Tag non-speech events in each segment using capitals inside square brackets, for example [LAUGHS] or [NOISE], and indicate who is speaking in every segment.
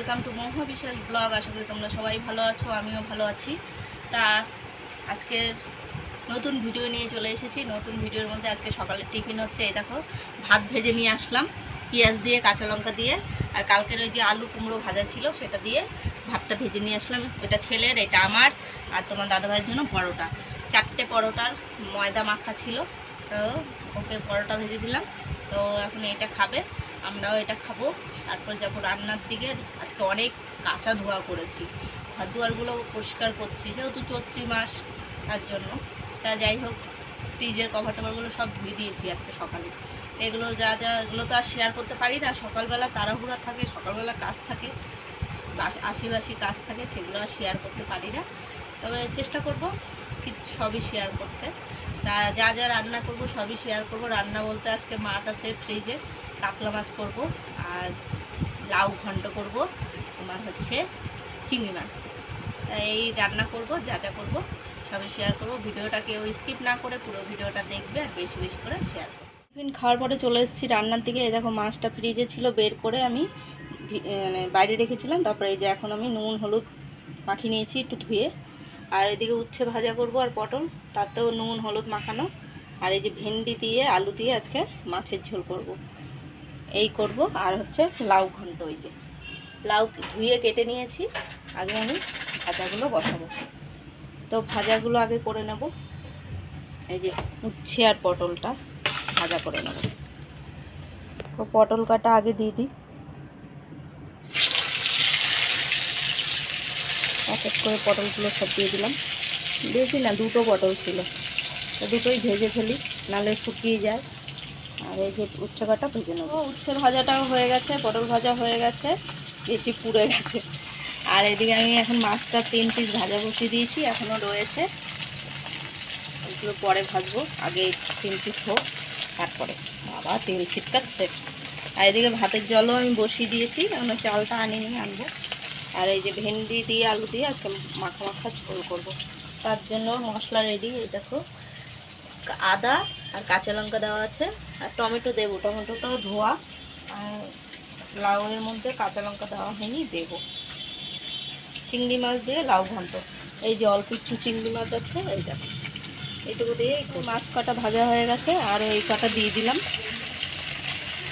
Speaker 1: Welcome to মহা বিশাল blog আশা করি তোমরা সবাই ভালো আছো, আমিও ভালো আছি। তা আজকের নতুন ভিডিও নিয়ে চলে এসেছি। নতুন ভিডিওর মধ্যে আজকে সকালের টিফিন হচ্ছে, এই দেখো, ভাত ভেজে নিয়ে আসলাম, পেঁয়াজ দিয়ে, কাঁচা লঙ্কা দিয়ে। আর কালকের ওই যে আলু কুমড়ো ভাজা ছিল, সেটা দিয়ে ভাতটা ভেজে নিয়ে আসলাম। এটা ছেলের, এটা আমার, আর তোমার দাদাভাইয়ের জন্য পরোটা। চারটে পরোটার ময়দা মাখা ছিল, তো ওকে পরোটা ভেজে দিলাম। তো এখন এটা খাবে। আমরাও এটা খাব। তারপর যাব রান্নার দিকে। আজকে অনেক কাঁচা ধোয়া করেছি। ঘর পরিষ্কার করছি, যেহেতু চৈত্রি মাস, তার জন্য। তা যাই হোক, ফ্রিজের কভার টভারগুলো সব ধুয়ে দিয়েছি আজকে সকালে। এগুলো যা যা, এগুলো তো আর শেয়ার করতে পারি না। সকালবেলা তাড়াহুড়া থাকে, সকালবেলা কাজ থাকে বাস- আশিবাসি কাজ থাকে, সেগুলো আর শেয়ার করতে পারি না। তবে চেষ্টা করব সবই শেয়ার করতে। তা যা যা রান্না করব, সবই শেয়ার করব। রান্না বলতে আজকে মাছ আছে ফ্রিজে কাতলা মাছ করব আর লাউ ঘন্ট করব, তোমার হচ্ছে চিংড়ি মাছ। এই রান্না করব, যা যা করব, সবই শেয়ার করব। ভিডিওটা কেউ স্কিপ না করে পুরো ভিডিওটা দেখবে আর বেশি বেশি করে শেয়ার করবে। টিফিন খাওয়ার পরে চলে এসেছি রান্নার দিকে। এই দেখো মাছটা ফ্রিজে ছিল, বের করে আমি মানে বাইরে রেখেছিলাম। তারপরে এই যে এখন আমি নুন, হলুদ মাখিয়ে নিয়েছি একটু ধুয়ে। আর এদিকে উচ্ছে ভাজা করব আর পটল। তাতেও নুন, হলুদ মাখানো। আর এই যে ভেন্ডি দিয়ে, আলু দিয়ে আজকে মাছের ঝোল করব। এই করব। আর হচ্ছে লাউ ঘন্ট ওই যে। লাউ ধুয়ে কেটে নিয়েছি। আগে আমি ভাজাগুলো বসাবো। তো ভাজাগুলো আগে করে নেব। এই যে উচ্ছে আর পটলটা ভাজা করে নেব। তো পটল কাটা আগে দিয়ে দিই। এক এক করে পটলগুলো সব দিয়ে দিলাম। বেশি না, দুটো পটল ছিল। তো দুটোই ভেজে ফেলি নাহলে শুকিয়ে যায়। আর এই যে উচ্ছে কাটা ভেজে নেব। উচ্ছে ভাজাটাও হয়ে গেছে, পটল ভাজা হয়ে গেছে, বেশি পুড়ে গেছে। আর এদিকে আমি এখন মাছটা তিন পিস ভাজা বসিয়ে দিয়েছি, এখনও রয়েছে। ওইগুলো পরে ভাজবো, আগে তিন পিস হোক, তারপরে। আবার তেল ছিটকাচ্ছে। আর এদিকে ভাতের জলও আমি বসিয়ে দিয়েছি এখনও চালটা আনিনি, আনব। আর এই যে ভেন্ডি দিয়ে, আলু দিয়ে আজকে মাখা মাখা ঝোল করব। তার জন্য মশলা রেডি এই দেখো। আদা আর কাঁচা লঙ্কা দেওয়া আছে, আর টমেটো দেবো। টমেটোটাও ধোয়া, আর লাউয়ের মধ্যে কাঁচা লঙ্কা দেওয়া হয়নি, দেবো। চিংড়ি মাছ দিয়ে লাউ ঘন্ট। এই যে অল্প একটু চিংড়ি মাছ আছে, এই দেখো। এইটুকু দিয়ে একটু মাছ কাটা ভাজা হয়ে গেছে, আর এই কাটা দিয়ে দিলাম।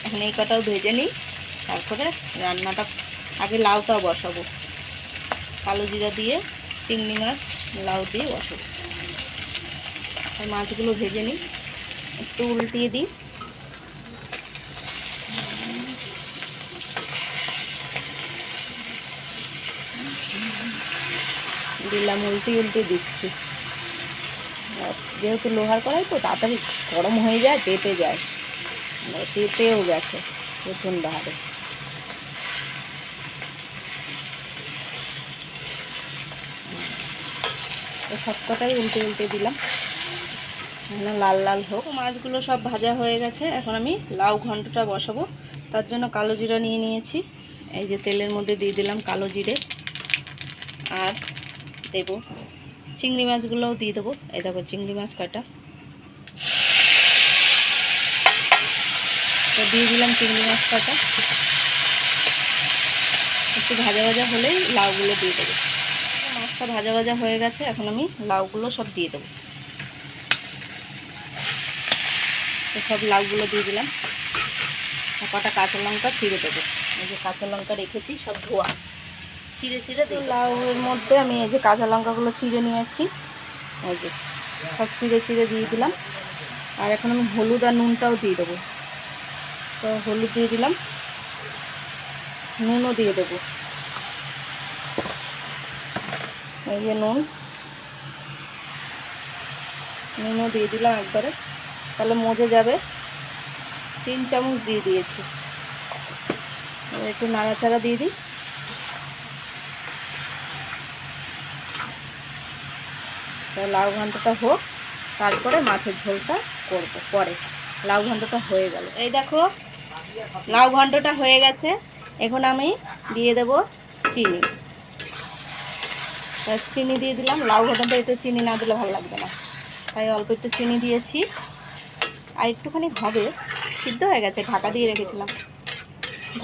Speaker 1: এখন এই কাটাও ভেজে নিই, তারপরে রান্নাটা, আগে লাউটাও বসাবো। কালো জিরা দিয়ে চিংড়ি মাছ, লাউ দিয়ে বসাবো। আর মাছগুলো ভেজে নিই। একটু উল্টিয়ে দিই। দিলাম, উল্টে উল্টে দিচ্ছি। যেহেতু লোহার কড়াই তো তাড়াতাড়ি গরম হয়ে যায় পেটে যায়। মানে পেটেও গেছে প্রচণ্ড হারে। তো সবকটাই উল্টে উল্টে দিলাম। এখন লাল লাল হোক। মাছগুলো সব ভাজা হয়ে গেছে। এখন আমি লাউ ঘন্টটা বসাবো। তার জন্য কালো জিরা নিয়ে নিয়েছি। এই যে তেলের মধ্যে দিয়ে দিলাম কালো জিরে। আর দেবো চিংড়ি মাছগুলোও দিয়ে দেবো। এই দেখো চিংড়ি মাছ কাটা। তো দিয়ে দিলাম চিংড়ি মাছ কাটা। একটু ভাজা ভাজা হলেই লাউগুলো দিয়ে দেবো। মাছটা ভাজা ভাজা হয়ে গেছে। এখন আমি লাউগুলো সব দিয়ে দেবো। তো সব লাউগুলো দিয়ে দিলাম। কটা কাঁচা লঙ্কা ছিঁড়ে দেবো। এই যে কাঁচা লঙ্কা রেখেছি, সব ধোয়া। চিড়ে চিড়ে দিই লাউয়ের মধ্যে আমি এই যে কাঁচা লঙ্কাগুলো চিড়ে নিয়েছি। এই যে সব চিড়ে চিড়ে দিয়ে দিলাম। আর এখন আমি হলুদ আর নুনটাও দিয়ে দেবো। তো হলুদ দিয়ে দিলাম। নুনও দিয়ে দেবো। এই যে নুন। নুনও দিয়ে দিলাম একবারে। তাহলে মজে যাবে। তিন চামচ দিয়ে দিয়েছি। একটু নাড়াচাড়া দিয়ে দিই। লাউ ঘন্টটা হোক, তারপরে মাছের ঝোলটা করব পরে। লাউ ঘন্টটা হয়ে গেল। এই দেখো, লাউ ঘন্টটা হয়ে গেছে। এখন আমি দিয়ে দেব চিনি। চিনি দিয়ে দিলাম। লাউ ঘন্টটা একটু চিনি না দিলে ভালো লাগবে না। তাই অল্প একটু চিনি দিয়েছি। আর একটুখানি হবে, সিদ্ধ হয়ে গেছে, ঢাকা দিয়ে রেখেছিলাম।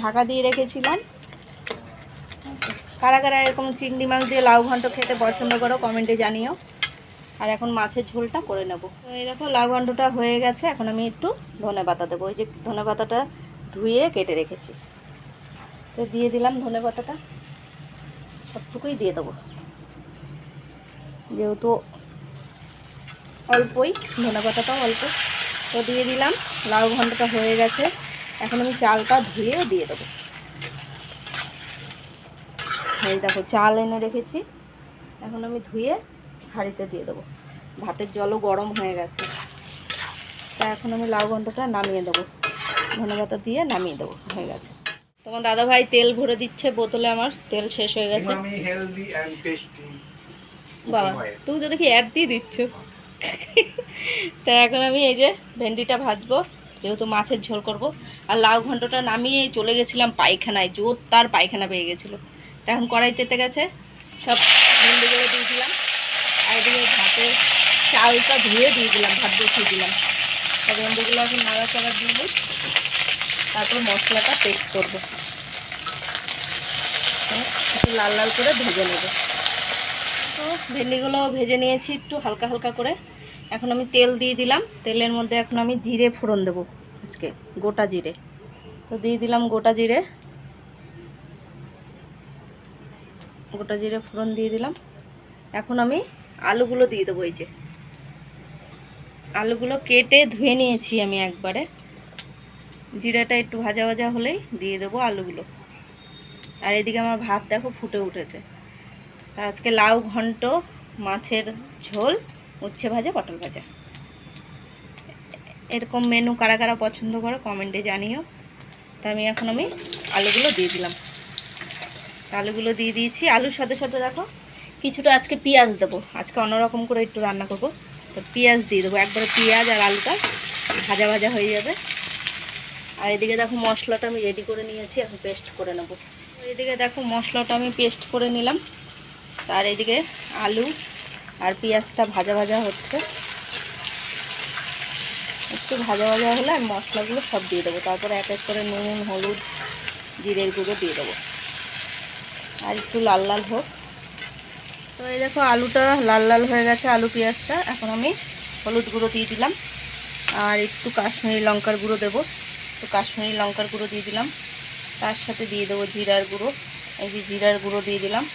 Speaker 1: ঢাকা দিয়ে রেখেছিলাম। কারা কারা এরকম চিংড়ি মাছ দিয়ে লাউ ঘন্ট খেতে পছন্দ করো কমেন্টে জানিও। আর এখন মাছের ঝোলটা করে নেব। তো এই দেখো, লাউ ঘন্টটা হয়ে গেছে, এখন আমি একটু ধনে পাতা দেবো। ওই যে ধনে পাতাটা ধুয়ে কেটে রেখেছি। তো দিয়ে দিলাম ধনে পাতাটা। সবটুকুই দিয়ে দেবো। যেহেতু অল্পই, ধনে পাতাটাও অল্প। তো দিয়ে দিলাম। লাউ ঘন্টটা হয়ে গেছে। এখন আমি চালটা ধুয়ে দিয়ে দেবো। এই দেখো চাল এনে রেখেছি। এখন আমি ধুয়ে হাঁড়িতে দিয়ে দেবো। ভাতের জলও গরম হয়ে গেছে। তা এখন আমি লাউ ঘন্টটা নামিয়ে দেবো। ধনে পাতা দিয়ে নামিয়ে দেবো। হয়ে গেছে। তোমার দাদা ভাই তেল ভরে দিচ্ছে বোতলে আমার। তেল শেষ হয়ে গেছে. বাবা তুমি তো দেখি অ্যাড দিয়ে দিচ্ছ। [LAUGHS] তা এখন আমি এই যে ভেন্ডিটা ভাজবো, যেহেতু মাছের ঝোল করব। আর লাউ ঘন্টটা নামিয়ে চলে গেছিলাম পায়খানায়, জোর তার পায়খানা পেয়ে গেছিল। তা এখন কড়াই তেতে গেছে, সব ভেন্ডিগুলো দিয়ে দিলাম। আর এদিকে ভাতের চালটা ধুয়ে দিয়ে দিলাম, ভাত বসিয়ে দিলাম। তা ভেন্ডিগুলো এখন দিয়ে দিই। তারপর মশলাটা পেস্ট করব। একটু লাল লাল করে ভেজে নেব। তো ভেন্ডিগুলো ভেজে নিয়েছি একটু হালকা হালকা করে। এখন আমি তেল দিয়ে দিলাম। তেলের মধ্যে এখন আমি জিরে ফোড়ন দেবো আজকে, গোটা জিরে। তো দিয়ে দিলাম গোটা জিরে। গোটা জিরে ফোড়ন দিয়ে দিলাম। এখন আমি আলুগুলো দিয়ে দেবো এই যে। আলুগুলো কেটে ধুয়ে নিয়েছি আমি একবারে। জিরাটা একটু ভাজা ভাজা হলেই দিয়ে দেবো আলুগুলো। আর এদিকে আমার ভাত দেখো ফুটে উঠেছে। আজকে লাউ ঘন্ট, মাছের ঝোল উচ্ছে ভাজা, পটল ভাজা। এরকম মেনু কারা কারা পছন্দ করো কমেন্টে জানিও। তা আমি এখন আমি আলুগুলো দিয়ে দিলাম। আলুগুলো দিয়ে দিয়েছি। আলুর সাথে সাথে দেখো, কিছুটা আজকে পেঁয়াজ দেবো। আজকে অন্যরকম করে একটু রান্না করব। তো পেঁয়াজ দিয়ে দেবো। একবারে পেঁয়াজ আর আলুটা ভাজা ভাজা হয়ে যাবে। আর এদিকে দেখো মশলাটা আমি রেডি করে নিয়েছি, এখন পেস্ট করে নেব। এদিকে দেখো মশলাটা আমি পেস্ট করে নিলাম। তার এদিকে আলু আর পেঁয়াজটা ভাজা ভাজা হচ্ছে। একটু ভাজা ভাজা হলে আমি মশলাগুলো সব দিয়ে দেবো। তারপরে এক এক করে নুন, হলুদ, জিরের গুঁড়ো দিয়ে দেবো। আর একটু লাল লাল হোক। তো এই দেখো আলুটা লাল লাল হয়ে গেছে আলু পেঁয়াজটা। এখন আমি হলুদ গুঁড়ো দিয়ে দিলাম। আর একটু কাশ্মীরি লঙ্কার গুঁড়ো দেবো। একটু কাশ্মীরি লঙ্কার গুঁড়ো দিয়ে দিলাম। তার সাথে দিয়ে দেবো জিরার গুঁড়ো। এই যে জিরার গুঁড়ো দিয়ে দিলাম।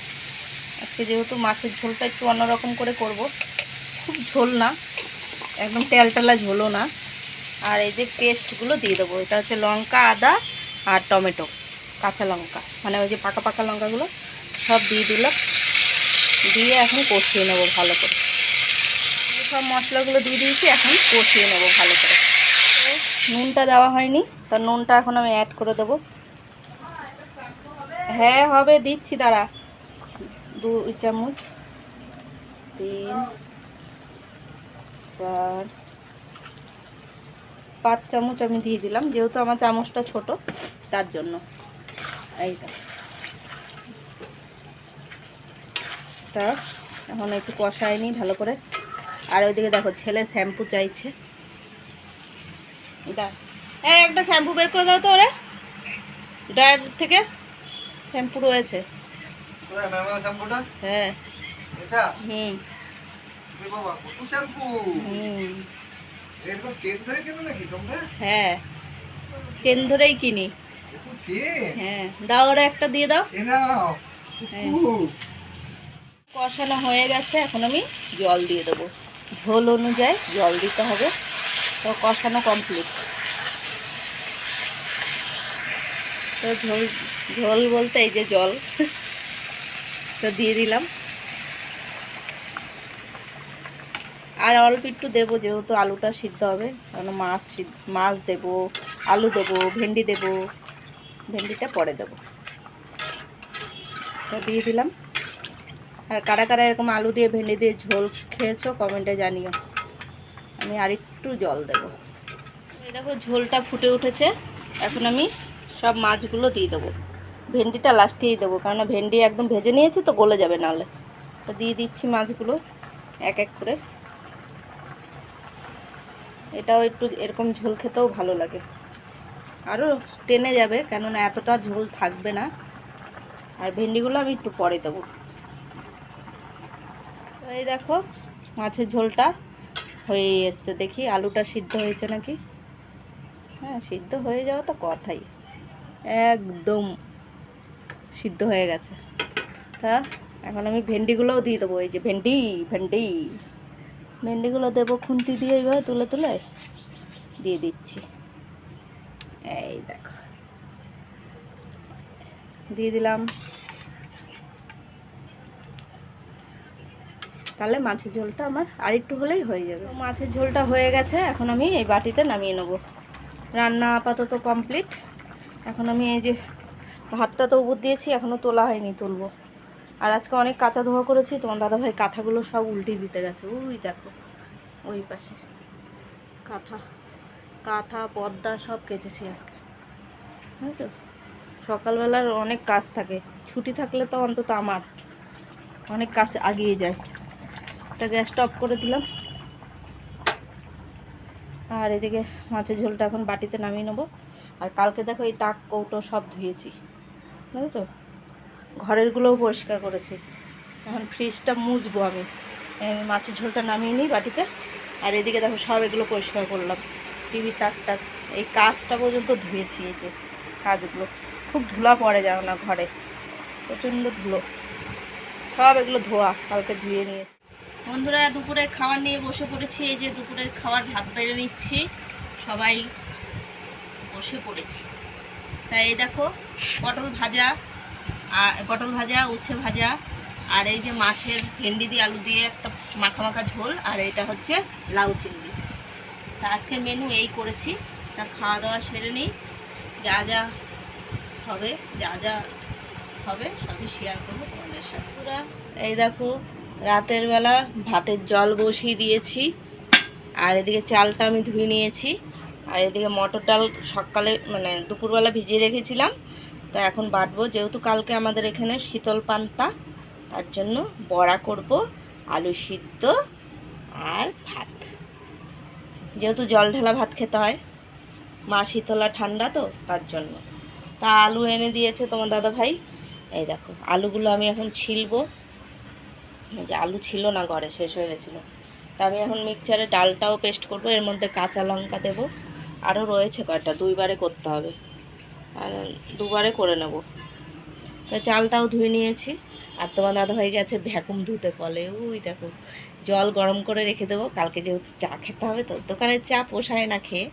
Speaker 1: আজকে যেহেতু মাছের ঝোলটা একটু অন্যরকম করে করব, খুব ঝোল না, একদম তেলটেলা ঝোলও না। আর এই যে পেস্টগুলো দিয়ে দেবো, এটা হচ্ছে লঙ্কা, আদা আর টমেটো, কাঁচা লঙ্কা মানে ওই যে পাকা পাকা লঙ্কাগুলো সব দিয়ে দিলাম দিয়ে এখন কষিয়ে নেব ভালো করে। সব মশলাগুলো দিয়ে দিয়েছি, এখন কষিয়ে নেব ভালো করে। নুনটা দেওয়া হয়নি, তা নুনটা এখন আমি অ্যাড করে দেবো। হ্যাঁ হবে, দিচ্ছি, দাঁড়া। দুই চামচ তিন, চার, পাঁচ চামচ আমি দিয়ে দিলাম, যেহেতু আমার চামচটা ছোট, তার জন্য। এইটা তা। এখন একটু কষায় ভালো করে। আর ওইদিকে দেখো, ছেলে শ্যাম্পু চাইছে। এটা। এই একটা শ্যাম্পু বের করে দাও তো ওরা। ড্রায়ার থেকে শ্যাম্পু রয়েছে। হ্যাঁ।
Speaker 2: এটা?
Speaker 1: হুম।
Speaker 2: বাবা কত শ্যাম্পু!
Speaker 1: হুম।
Speaker 2: এরকম চেন ধরে কেন নাকি তোমরা?
Speaker 1: হ্যাঁ। চেন ধরেই কিনি। হ্যাঁ। দাও ওরা একটা দিয়ে দাও। হ্যাঁ। কষানো হয়ে গেছে এখন আমি জল দিয়ে দেবো। ঝোল অনুযায়ী জল দিতে হবে। তো কষানো কমপ্লিট তো ঝোল ঝোল বলতে এই যে জল। তো দিয়ে দিলাম। আর অল্প একটু দেবো যেহেতু আলুটা সিদ্ধ হবে, কারণ মাছ মাছ দেবো, আলু দেবো, ভেন্ডি দেবো, ভেন্ডিটা পরে দেবো। তো দিয়ে দিলাম। আর কারা কারা এরকম আলু দিয়ে, ভেন্ডি দিয়ে ঝোল খেয়েছো কমেন্টে জানিও। আমি আরেকটু জল দেবো। দেখো ঝোলটা ফুটে উঠেছে। এখন আমি সব মাছগুলো দিয়ে দেবো। ভেন্ডিটা লাস্টেই দেবো। কারণ ভেন্ডি একদম ভেজে নিয়েছি তো গলে যাবে নাহলে। তো দিয়ে দিচ্ছি মাছগুলো এক এক করে। এটাও একটু এরকম ঝোল খেতেও ভালো লাগে। আরও টেনে যাবে, কেননা এতটা ঝোল থাকবে না। আর ভেন্ডিগুলো আমি একটু পরে দেবো। এই দেখো, মাছের ঝোলটা হয়ে এসছে। দেখি আলুটা সিদ্ধ হয়েছে নাকি? হ্যাঁ সিদ্ধ হয়ে যাওয়া তো কথাই। একদম। সিদ্ধ হয়ে গেছে। তা এখন আমি ভেন্ডিগুলোও দিয়ে দেবো, এই যে ভেন্ডি ভেন্ডি। ভেন্ডিগুলো দেবো খুন্তি দিয়ে এইভাবে তুলে তুলে দিয়ে দিচ্ছি। এই দেখো। দিয়ে দিলাম। তাহলে মাছের ঝোলটা আমার আর একটু হলেই হয়ে যাবে। মাছের ঝোলটা হয়ে গেছে, এখন আমি এই বাটিতে নামিয়ে নেব। রান্না আপাতত কমপ্লিট। এখন আমি এই যে ভাতটা তো উপর দিয়েছি এখনও তোলা হয়নি, তুলবো। আর আজকে অনেক কাঁচা ধোয়া করেছি, তোমার দাদাভাই কাঁথাগুলো সব উল্টে দিতে গেছে। ওই দেখো, ওই পাশে। কাঁথা কাঁথা, পর্দা সব কেচেছি আজকে। বুঝেছ? সকালবেলার অনেক কাজ থাকে। ছুটি থাকলে তো অন্তত আমার অনেক কাজ আগিয়ে যায়। একটা গ্যাসটা অফ করে দিলাম। আর এদিকে মাছের ঝোলটা এখন বাটিতে নামিয়ে নেব। আর কালকে দেখো এই তাক, কৌটো সব ধুয়েছি। বুঝেছ ঘরেরগুলোও পরিষ্কার করেছি। এখন ফ্রিজটা মুছবো আমি। মাছের ঝোলটা নামিয়ে নিই বাটিতে। আর এদিকে দেখো সব এগুলো পরিষ্কার করলাম। টিভি তাক টাক এই কাজটা পর্যন্ত ধুয়েছি এই যে কাজগুলো। খুব ধুলা পড়ে যাও না ঘরে। প্রচণ্ড ধুলো। সব এগুলো ধোয়া। কালকে ধুয়ে নিয়ে বন্ধুরা দুপুরে খাবার নিয়ে বসে পড়েছি। এই যে দুপুরের খাবার ভাত বেড়ে নিচ্ছি। সবাই বসে পড়েছি। তাই এই দেখো পটল ভাজা আর পটল ভাজা উচ্ছে ভাজা আর এই যে মাছের ভেন্ডি দিয়ে আলু দিয়ে একটা মাখা মাখা ঝোল আর এটা হচ্ছে লাউ চিংড়ি। তা আজকের মেনু এই করেছি। তা খাওয়া দাওয়া সেরে নিই। যা যা হবে যা যা হবে সবই শেয়ার করব তোমাদের সাথে। পুরা। এই দেখো রাতের বেলা ভাতের জল বসিয়ে দিয়েছি। আর এদিকে চালটা আমি ধুয়ে নিয়েছি। আর এদিকে মটর ডাল সকালে মানে দুপুরবেলা ভিজিয়ে রেখেছিলাম। তা এখন বাটবো। যেহেতু কালকে আমাদের এখানে শীতল পান্তা, তার জন্য বড়া করব, আলু সিদ্ধ আর ভাত। যেহেতু জল ঢালা ভাত খেতে হয়, মা শীতলা ঠান্ডা তো, তার জন্য। তা আলু এনে দিয়েছে তোমার দাদা ভাই। এই দেখো, আলুগুলো আমি এখন ছিলবো। যে আলু ছিল না, ঘরে শেষ হয়ে গেছিল। তা আমি এখন মিক্সচারে ডালটাও পেস্ট করব, এর মধ্যে কাঁচা লঙ্কা দেবো। আরও রয়েছে কয়টা দুইবারে করতে হবে। আর দুবারে করে নেব। তো চালটাও ধুয়ে নিয়েছি। আর তোমার দাদা হয়ে গেছে ভ্যাকুম ধুতে কলে। ওই দেখো, জল গরম করে রেখে দেবো। কালকে যেহেতু চা খেতে হবে, তো দোকানের চা পোষায় না খেয়ে,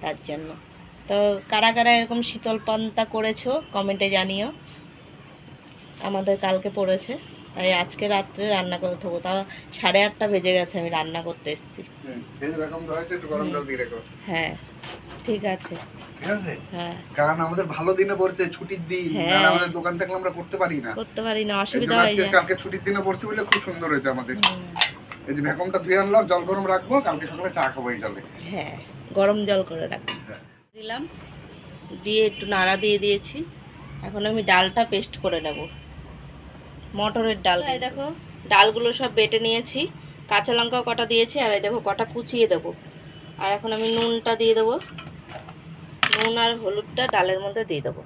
Speaker 1: তার জন্য। তো কারা কারা এরকম শীতল পান্তা করেছ কমেন্টে জানিও। আমাদের কালকে পড়েছে। তাই আজকে রাত্রে রান্না করে থাকব তাও সাড়ে আটটা বেজে গেছে আমি রান্না করতে এসেছি। হ্যাঁ ঠিক আছে।
Speaker 2: ঠিক আছে?
Speaker 1: হ্যাঁ।
Speaker 2: কারণ আমাদের ভালো দিনে পড়ছে ছুটির দিন
Speaker 1: হ্যাঁ।
Speaker 2: আমাদের দোকান থাকলে আমরা করতে পারি না।
Speaker 1: করতে পারি না অসুবিধা
Speaker 2: জন্য
Speaker 1: হয়ে
Speaker 2: আজকে
Speaker 1: যায়।
Speaker 2: কালকে ছুটির দিনে পড়ছে বলে খুব সুন্দর হয়েছে আমাদের।
Speaker 1: হুম,
Speaker 2: এই যে ভ্যাকুমটা ধুয়ে আনলাম জল গরম রাখব কালকে সকালে চা খাব এই জলে।
Speaker 1: হ্যাঁ গরম জল করে রাখি
Speaker 2: হ্যাঁ।
Speaker 1: দিলাম দিয়ে একটু নাড়া দিয়ে দিয়েছি। এখন আমি ডালটা পেস্ট করে নেব। মটরের ডাল এই দেখো ডালগুলো সব বেটে নিয়েছি। কাঁচা লঙ্কাও কটা দিয়েছি আর এই দেখো কটা কুচিয়ে দেবো। আর এখন আমি নুনটা দিয়ে দেবো। নুন আর হলুদটা ডালের মধ্যে দিয়ে দেবো।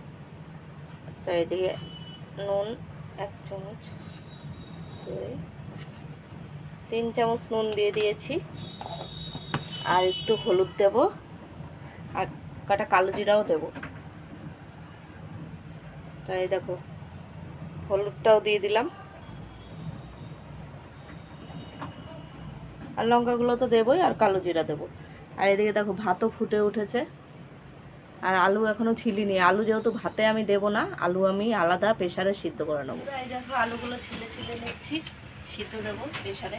Speaker 1: তো এদিকে নুন এক চামচ তিন চামচ নুন দিয়ে দিয়েছি। আর একটু হলুদ দেব। আর কটা কালো জিরাও দেব। তাই দেখো হলুদটাও দিয়ে দিলাম। আর লঙ্কাগুলো তো দেবই, আর কালো জিরা দেবো। আর এদিকে দেখো, ভাতও ফুটে উঠেছে। আর আলু এখনও ছিলিনি। আলু যেহেতু ভাতে আমি দেব না, আলু আমি আলাদা প্রেশারে সিদ্ধ করে নেব। এই দেখো, আলুগুলো ছিলে ছিলে নিচ্ছি, সিদ্ধ দেবো প্রেশারে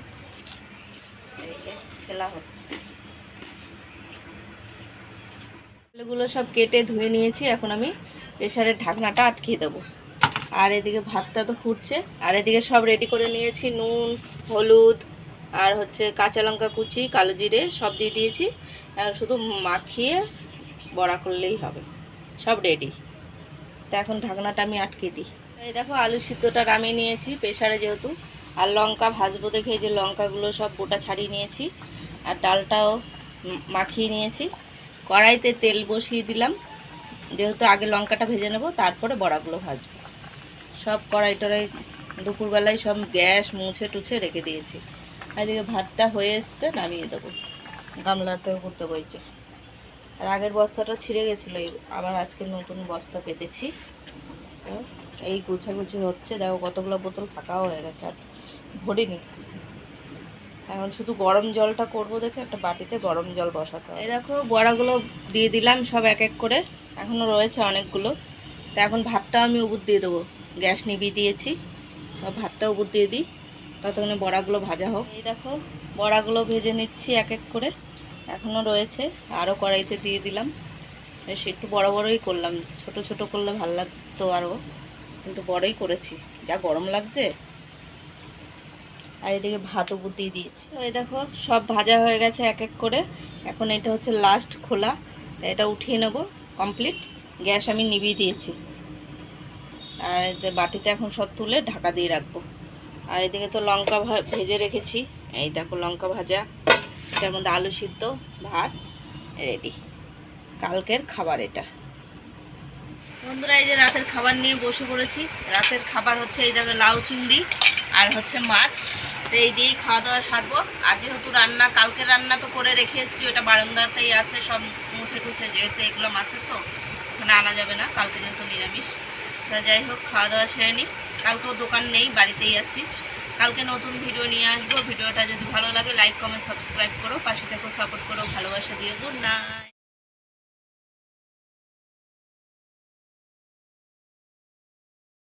Speaker 1: ছেলা হচ্ছে। আলুগুলো সব কেটে ধুয়ে নিয়েছি, এখন আমি প্রেশারের ঢাকনাটা আটকিয়ে দেবো। আর এদিকে ভাতটা তো ফুটছে। আর এদিকে সব রেডি করে নিয়েছি, নুন, হলুদ, আর হচ্ছে কাঁচা লঙ্কা কুচি, কালো জিরে, সব দিয়ে দিয়েছি। শুধু মাখিয়ে বড়া করলেই হবে। সব রেডি তা এখন ঢাকনাটা আমি আটকে দিই। এই দেখো, আলু সিদ্ধটা নামিয়ে নিয়েছি প্রেশারে যেহেতু। আর লঙ্কা ভাজবো দেখে যে লঙ্কাগুলো সব গোটা ছাড়িয়ে নিয়েছি। আর ডালটাও মাখিয়ে নিয়েছি। কড়াইতে তেল বসিয়ে দিলাম। যেহেতু আগে লঙ্কাটা ভেজে নেব, তারপরে বড়াগুলো ভাজবো। সব কড়াই টড়াই দুপুরবেলায় সব গ্যাস মুছে টুছে রেখে দিয়েছি। এদিকে ভাতটা হয়ে এসছে, নামিয়ে দেবো। গামলাতেও করতে বইছে। আর আগের বস্তাটা ছিঁড়ে গেছিল আবার আজকে নতুন বস্তা পেতেছি। তো এই গুছাগুছি হচ্ছে, দেখো কতগুলো বোতল ফাঁকাও হয়ে গেছে, আর ভরিনি। এখন শুধু গরম জলটা করব দেখে একটা বাটিতে গরম জল বসাতে এই দেখো, বড়াগুলো দিয়ে দিলাম সব এক এক করে। এখনও রয়েছে অনেকগুলো। তো এখন ভাতটা আমি উবুর দিয়ে দেবো। গ্যাস নিভিয়ে দিয়েছি। তো ভাতটা উবুর দিয়ে দিই। ততক্ষণে বড়াগুলো ভাজা হোক। এই দেখো, বড়াগুলো ভেজে নিচ্ছি এক এক করে। এখনও রয়েছে। আরও কড়াইতে দিয়ে দিলাম। বেশ, একটু বড় বড়ই করলাম। ছোট ছোট করলে ভালো লাগতো আরও। কিন্তু বড়ই করেছি। যা গরম লাগছে। আর এদিকে ভাত উপর দিয়ে দিয়েছি। এই দেখো, সব ভাজা হয়ে গেছে এক এক করে। এখন এটা হচ্ছে লাস্ট খোলা। এটা উঠিয়ে নেব কমপ্লিট গ্যাস আমি নিভিয়ে দিয়েছি। আর এতে বাটিতে এখন সব তুলে ঢাকা দিয়ে রাখব। আর এদিকে তো লঙ্কা ভেজে রেখেছি। এই দেখো লঙ্কা ভাজা, এটার মধ্যে আলু সিদ্ধ, ভাত, রেডি। কালকের খাবার এটা। বন্ধুরা, এই যে রাতের খাবার নিয়ে বসে পড়েছি। রাতের খাবার হচ্ছে এই জায়গায় লাউ চিংড়ি আর হচ্ছে মাছ। তো এই দিয়েই খাওয়া দাওয়া সারবো। আর যেহেতু রান্না কালকে রান্না তো করে রেখে এসেছি, ওটা বারান্দাতেই আছে, সব মুছে টুছে যেহেতু এগুলো মাছের তো, ওখানে আনা যাবে না, কালকে যেহেতু নিরামিষ। তা যাই হোক, খাওয়া দাওয়া সেরে নিই। কালকেও দোকান নেই, বাড়িতেই আছি। কালকে নতুন ভিডিও নিয়ে আসব। ভিডিওটা যদি ভালো লাগে লাইক কমেন্ট সাবস্ক্রাইব করো। পাশে থেকেও সাপোর্ট করো। ভালোবাসা দিয়ে গুড নাইট